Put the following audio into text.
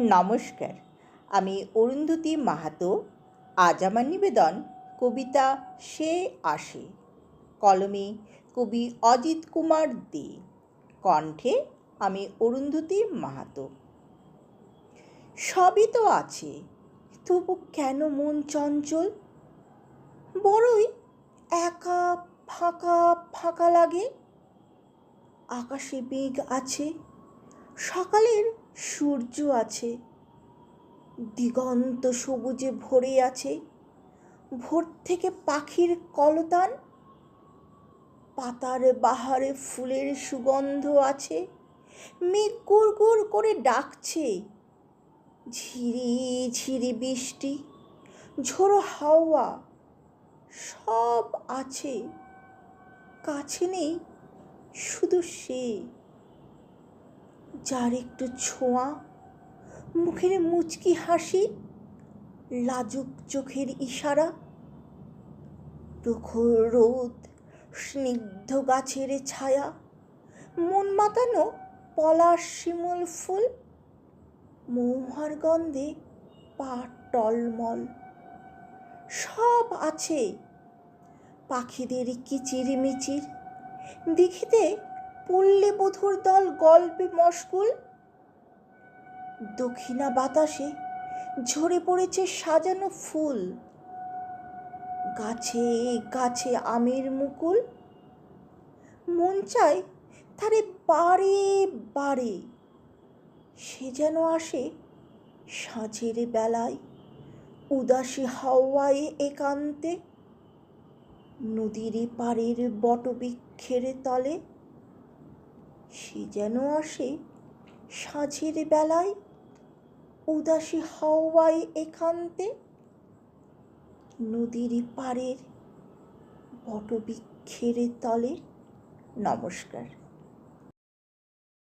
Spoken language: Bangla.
নমস্কার। আমি অরুন্ধতী মাহাতো। আজ আমার নিবেদন কবিতা সে আসে। কলমে কবি অজিত কুমার দে। কণ্ঠে আমি অরুন্ধতী মাহাতো। সবই তো আছে। তবু কেন মন চঞ্চল? বড়ই একা ফাঁকা ফাঁকা লাগে। আকাশে মেঘ আছে। সকালের সূর্য আছে, দিগন্ত সবুজে ভরে আছে, ভোর থেকে পাখির কলতান, পাতার বাহারে ফুলের সুগন্ধ আছে, মেঘ গুড় গুড় করে ডাকছে, ঝিরি ঝিরি বৃষ্টি, ঝোড়ো হাওয়া সব আছে, কাছে নেই শুধু সে। যার একটু ছোঁয়া, মুখের মুচকি হাসি, লাজুক চোখের ইশারা, প্রখর রোদ, স্নিগ্ধ গাছের ছায়া, মন মাতানো পলাশ শিমুল ফুল, মৌহার গন্ধে পা টলমল। সব আছে পাখিদের কিচিরমিচির দিঘিতে পল্লী বধুর দল গল্পে মশগুল। দক্ষিণা বাতাসে ঝরে পড়েছে সাজানো ফুল। গাছে গাছে আমের মুকুল। মন চায় তারে বারে বারে। সে যেন আসে সাঁঝের বেলায়, উদাসী হাওয়ায় একান্তে। নদীর পাড়ের বটবৃক্ষের তলে সে যেন আসে সাঁঝের বেলায় উদাসী হাওয়ায় একান্তে। নদীর পাড়ের বটবৃক্ষের তলে নমস্কার।